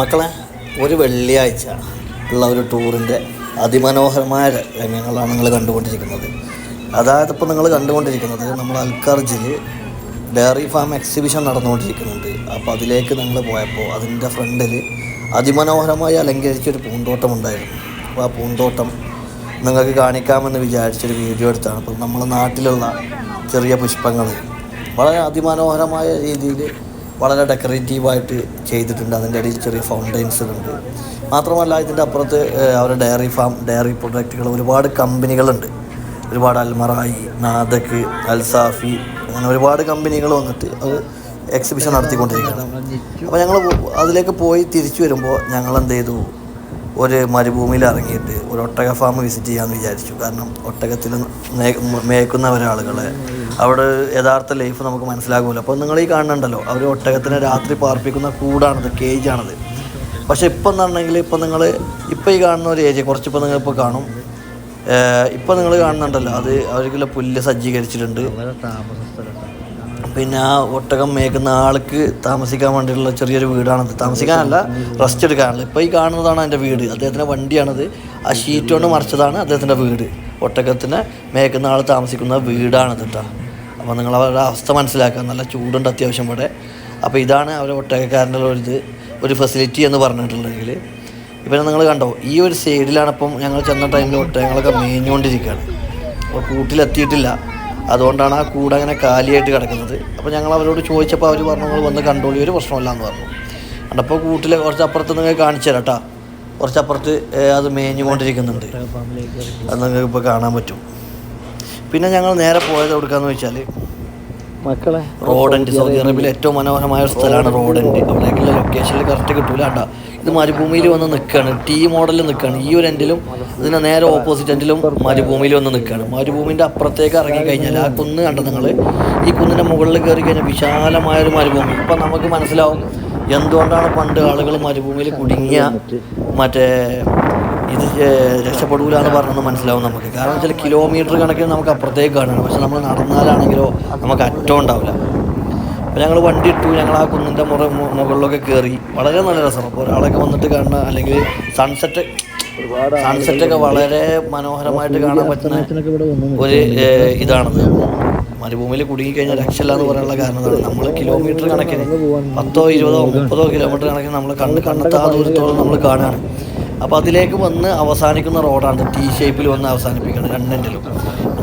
മക്കളെ ഒരു വെള്ളിയാഴ്ച ഉള്ള ഒരു ടൂറിന്റെ അതിമനോഹരമായ രംഗങ്ങളാണ് നിങ്ങൾ കണ്ടുകൊണ്ടിരിക്കുന്നത്. അതായത് ഇപ്പോൾ നിങ്ങൾ കണ്ടുകൊണ്ടിരിക്കുന്നത് നമ്മൾ അൽക്കർജിൽ ഡയറി ഫാം എക്സിബിഷൻ നടന്നുകൊണ്ടിരിക്കുന്നുണ്ട്. അപ്പോൾ അതിലേക്ക് നിങ്ങൾ പോയപ്പോൾ അതിന്റെ ഫ്രണ്ടിൽ അതിമനോഹരമായി അലങ്കരിച്ചൊരു പൂന്തോട്ടം ഉണ്ടായിരുന്നു. അപ്പോൾ ആ പൂന്തോട്ടം നിങ്ങൾക്ക് കാണിക്കാമെന്ന് വിചാരിച്ചൊരു വീഡിയോ എടുത്താണ്. അപ്പോൾ നമ്മുടെ നാട്ടിലുള്ള ചെറിയ പുഷ്പങ്ങൾ വളരെ അതിമനോഹരമായ രീതിയിൽ വളരെ ഡെക്കറേറ്റീവായിട്ട് ചെയ്തിട്ടുണ്ട്. അതിന്റെ ഇടയിൽ ചെറിയ ഫൗണ്ടൈൻസ് ഉണ്ട് മാത്രമല്ല ഇതിന്റെ അപ്പുറത്ത് അവരുടെ ഡയറി ഫാം ഡയറി പ്രൊഡക്റ്റുകൾ ഒരുപാട് കമ്പനികളുണ്ട് ഒരുപാട് അൽമറായി നാദക്ക് അൽസാഫി അങ്ങനെ ഒരുപാട് കമ്പനികൾ വന്നിട്ട് അത് എക്സിബിഷൻ നടത്തിക്കൊണ്ടിരിക്കുകയാണ്. അപ്പോൾ ഞങ്ങൾ അതിലേക്ക് പോയി തിരിച്ചു വരുമ്പോൾ ഞങ്ങൾ എന്ത് ചെയ്തു ഒരു മരുഭൂമിയിൽ ഇറങ്ങിയിട്ട് ഒരു ഒട്ടക ഫാം വിസിറ്റ് ചെയ്യാമെന്ന് വിചാരിച്ചു. കാരണം ഒട്ടകത്തിൽ മേ- മേയ്ക്കുന്ന ഒരാളുകളെ അവിടെ യഥാർത്ഥ ലൈഫ് നമുക്ക് മനസ്സിലാകുമല്ലോ. അപ്പോൾ നിങ്ങൾ ഈ കാണുന്നുണ്ടല്ലോ അവർ ഒട്ടകത്തിനെ രാത്രി പാർപ്പിക്കുന്ന കൂടാണത് കേജാണത് പക്ഷേ ഇപ്പം എന്നുണ്ടെങ്കിൽ ഇപ്പം നിങ്ങൾ ഇപ്പം ഈ കാണുന്ന ഒരു ഏരിയ കുറച്ചിപ്പോൾ നിങ്ങൾ ഇപ്പോൾ കാണും. ഇപ്പം നിങ്ങൾ കാണുന്നുണ്ടല്ലോ അത് അവർക്കുള്ള പുല്ല് സജ്ജീകരിച്ചിട്ടുണ്ട്. പിന്നെ ആ ഒട്ടകം മേക്കുന്ന ആൾക്ക് താമസിക്കാൻ വേണ്ടിയിട്ടുള്ള ചെറിയൊരു വീടാണത്. താമസിക്കാനല്ല റെസ്റ്റ് എടുക്കാനല്ല. ഇപ്പോൾ ഈ കാണുന്നതാണ് എന്റെ വീട്. അദ്ദേഹത്തിന്റെ വണ്ടിയാണത്. ആ ഷീറ്റ് കൊണ്ട് മറിച്ചതാണ് അദ്ദേഹത്തിന്റെ വീട്. ഒട്ടകത്തിനെ മേക്കുന്ന ആൾ താമസിക്കുന്ന വീടാണത് കേട്ടോ അപ്പോൾ നിങ്ങൾ അവരുടെ അവസ്ഥ മനസ്സിലാക്കുക നല്ല ചൂടുണ്ട് അത്യാവശ്യം ഇവിടെ. അപ്പോൾ ഇതാണ് അവരുടെ ഒട്ടകക്കാരന്റെ ഒരു ഇത് ഒരു ഫെസിലിറ്റി എന്ന് പറഞ്ഞിട്ടുണ്ടെങ്കിൽ ഇപ്പം നിങ്ങൾ കണ്ടോ ഈ ഒരു സൈഡിലാണ് ഇപ്പം ഞങ്ങൾ ചെന്ന ടൈമിൽ ഒട്ടകങ്ങളൊക്കെ മേഞ്ഞുകൊണ്ടിരിക്കുകയാണ്. അപ്പോൾ കൂട്ടിലെത്തിയിട്ടില്ല. അതുകൊണ്ടാണ് ആ കൂട് അങ്ങനെ കാലിയായിട്ട് കിടക്കുന്നത്. അപ്പോൾ ഞങ്ങൾ അവരോട് ചോദിച്ചപ്പോൾ അവർ പറഞ്ഞു നിങ്ങൾ വന്ന് കണ്ടോളി ഒരു പ്രശ്നമില്ല എന്ന് പറഞ്ഞു. കണ്ടപ്പോൾ കൂട്ടിൽ കുറച്ച് അപ്പുറത്ത് നിങ്ങൾ കാണിച്ചു തരാം കേട്ടോ കുറച്ചപ്പുറത്ത് അത് മേഞ്ഞുകൊണ്ടിരിക്കുന്നുണ്ട്. അത് നിങ്ങൾക്ക് ഇപ്പോൾ കാണാൻ പറ്റും. പിന്നെ ഞങ്ങൾ നേരെ പോയത് എവിടെക്കാന്ന് വെച്ചാൽ മക്കളെ റോഡൻഡ് സൗദി അറേബ്യയിലെ ഏറ്റവും മനോഹരമായ ഒരു സ്ഥലമാണ് റോഡൻഡ് അവിടേക്കുള്ള ലൊക്കേഷനിൽ കറക്റ്റ് കിട്ടൂല. കേട്ടോ ഇത് മരുഭൂമിയിൽ വന്ന് നിൽക്കുകയാണ് ടി മോഡലിൽ നിൽക്കുകയാണ് ഈ ഒരു എൻഡിലും ഇതിന് നേരെ ഓപ്പോസിറ്റ് എൻഡിലും മരുഭൂമിയിൽ വന്ന് നിൽക്കുകയാണ് മരുഭൂമിന്റെ അപ്പുറത്തേക്ക് ഇറങ്ങി കഴിഞ്ഞാൽ ആ കുന്ന് കണ്ടോ നിങ്ങൾ ഈ കുന്നിന്റെ മുകളിൽ കയറി കഴിഞ്ഞാൽ വിശാലമായൊരു മരുഭൂമി. ഇപ്പം നമുക്ക് മനസ്സിലാവും എന്തുകൊണ്ടാണ് പണ്ട് ആളുകൾ മരുഭൂമിയിൽ കുടുങ്ങിയ മറ്റേ ഇത് രക്ഷപ്പെടൂല എന്ന് പറഞ്ഞത് മനസ്സിലാവും നമുക്ക്. കാരണം വെച്ചാൽ കിലോമീറ്റർ കണക്കിന് നമുക്ക് അപ്പുറത്തേക്ക് കാണണം പക്ഷെ നമ്മൾ നടന്നാലാണെങ്കിലോ നമുക്ക് അറ്റം ഉണ്ടാവില്ല. അപ്പോൾ ഞങ്ങൾ വണ്ടി ഇട്ടു ഞങ്ങൾ ആ കുന്നിന്റെ മുറ മുകളിലൊക്കെ കയറി വളരെ നല്ല രസമാണ്. അപ്പോൾ ഒരാളൊക്കെ വന്നിട്ട് കാണുന്ന അല്ലെങ്കിൽ സൺസെറ്റ് സൺസെറ്റൊക്കെ വളരെ മനോഹരമായിട്ട് കാണാൻ പറ്റുന്ന ഒരു ഇതാണത്. മരുഭൂമിയിൽ കുടുങ്ങിക്കഴിഞ്ഞാൽ രക്ഷയില്ല എന്ന് പറയാനുള്ള കാരണം എന്താണ് നമ്മൾ കിലോമീറ്റർ കണക്കിന് പത്തോ ഇരുപതോ മുപ്പതോ കിലോമീറ്റർ കണക്കിന് നമ്മൾ കണ്ണ് കണ്ണെത്താ ദൂരത്തോളം നമ്മൾ കാണുകയാണ്. അപ്പോൾ അതിലേക്ക് വന്ന് അവസാനിക്കുന്ന റോഡാണ്. ടി ഷേപ്പിൽ വന്ന് അവസാനിപ്പിക്കുന്നത് രണ്ടെണ്ടിലും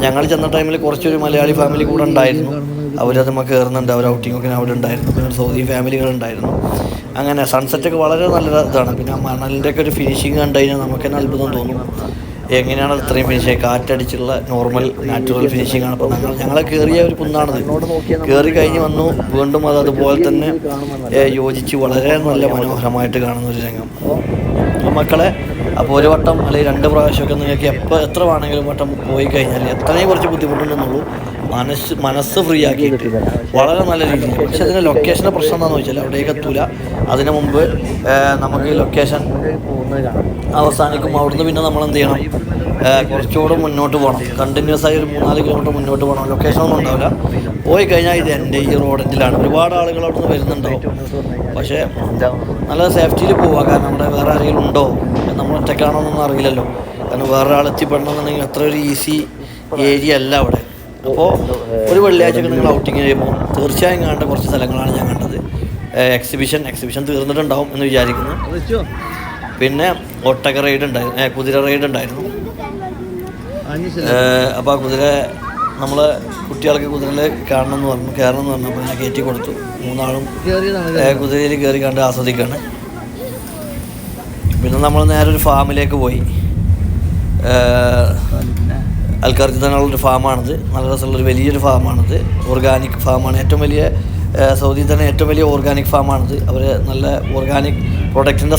ഞങ്ങൾ ചെന്ന ടൈമിൽ കുറച്ചൊരു മലയാളി ഫാമിലി കൂടെ ഉണ്ടായിരുന്നു. അവരത് നമ്മൾ കയറുന്നുണ്ട് അവർ ഔട്ടിങ്ങൊക്കെ അവിടെ ഉണ്ടായിരുന്നു. പിന്നെ സൗദി ഫാമിലികളുണ്ടായിരുന്നു അങ്ങനെ സൺസെറ്റൊക്കെ വളരെ നല്ല ഇതാണ്. പിന്നെ ആ മണലിന്റെ ഒക്കെ ഒരു ഫിനിഷിങ് കണ്ടു കഴിഞ്ഞാൽ നമുക്ക് തന്നെ അത്ഭുതം തോന്നും. എങ്ങനെയാണ് ഇത്രയും ഫിനിഷ് കാറ്റടിച്ചുള്ള നോർമൽ നാച്ചുറൽ ഫിനിഷിംഗ് ആണ്. അപ്പം ഞങ്ങൾ ഞങ്ങളെ കയറിയ ഒരു കുന്നാണത്. കയറി കഴിഞ്ഞ് വന്നു. വീണ്ടും അത് അതുപോലെ തന്നെ യോജിച്ച് വളരെ നല്ല മനോഹരമായിട്ട് കാണുന്ന ഒരു രംഗം. മക്കളെ അപ്പോൾ ഒരു വട്ടം അല്ലെങ്കിൽ രണ്ട് പ്രാവശ്യമൊക്കെ നിങ്ങൾക്ക് എപ്പോൾ എത്ര വേണമെങ്കിലും വട്ടം പോയി കഴിഞ്ഞാൽ എത്രയും കുറച്ച് ബുദ്ധിമുട്ടുണ്ടെന്നുള്ളൂ. മനസ്സ് മനസ്സ് ഫ്രീ ആക്കിയിട്ട്. വളരെ നല്ല രീതിയിൽ. പക്ഷെ അതിന്റെ ലൊക്കേഷന്റെ പ്രശ്നം എന്താണെന്ന് വെച്ചാൽ അവിടേക്ക് എത്തൂല. അതിന് മുമ്പ് നമുക്ക് ലൊക്കേഷൻ അവസാനിക്കും അവിടുന്ന് പിന്നെ നമ്മൾ എന്ത് ചെയ്യണം? കുറച്ചുകൂടെ മുന്നോട്ട് പോകണം. കണ്ടിന്യൂസ് ആയി ഒരു മൂന്നാൽ കിലോമീറ്റർ മുന്നോട്ട് പോകണം. ലൊക്കേഷൻ ഒന്നും ഉണ്ടാവില്ല. പോയി കഴിഞ്ഞാൽ ഇത് എന്റെ ഈ റോഡിലാണ്. ഒരുപാട് ആളുകൾ അവിടുന്ന് വരുന്നുണ്ടാവും. പക്ഷേ നല്ല സേഫ്റ്റിയിൽ പോവുക കാരണം നമ്മുടെ വേറെ ആരെങ്കിലും ഉണ്ടോ? നമ്മൾ ഒറ്റയ്ക്കാണോ എന്നൊന്നും അറിയില്ലല്ലോ. കാരണം വേറെ ആൾ എത്തിപ്പെടണമെന്നുണ്ടെങ്കിൽ അത്ര ഒരു ഈസി ഏരിയ അല്ല അവിടെ. അപ്പോൾ ഒരു വെള്ളിയാഴ്ച നിങ്ങൾ ഔട്ടിങ് ചെയ്യുമ്പോൾ തീർച്ചയായും കാണേണ്ട കുറച്ച് സ്ഥലങ്ങളാണ് ഞാൻ കണ്ടത്. എക്സിബിഷൻ എക്സിബിഷൻ തീർന്നിട്ടുണ്ടാവും എന്ന് വിചാരിക്കുന്നു. പിന്നെ ഒട്ടക റൈഡ് ഉണ്ടായിരുന്നു കുതിര റൈഡ് ഉണ്ടായിരുന്നു. അപ്പോൾ ആ കുതിര നമ്മൾ കുട്ടികൾക്ക് കുതിരയിൽ കാണണം എന്ന് പറഞ്ഞു കയറണം എന്ന് പറഞ്ഞപ്പോൾ ഞാൻ കയറ്റി കൊടുത്തു. മൂന്നാളും കുതിരയിൽ കയറി കണ്ട് ആസ്വദിക്കുകയാണ്. പിന്നെ നമ്മൾ നേരെ ഒരു ഫാമിലേക്ക് പോയി. അൽക്കാർജി തന്നെയുള്ളൊരു ഫാമാണിത്. നല്ല രസമുള്ളൊരു വലിയൊരു ഫാമാണിത്. ഓർഗാനിക് ഫാമാണ്. ഏറ്റവും വലിയ സൗദിയിൽ തന്നെ ഏറ്റവും വലിയ ഓർഗാനിക് ഫാമാണിത്. അവർ നല്ല ഓർഗാനിക് പ്രൊഡക്റ്റിന്റെ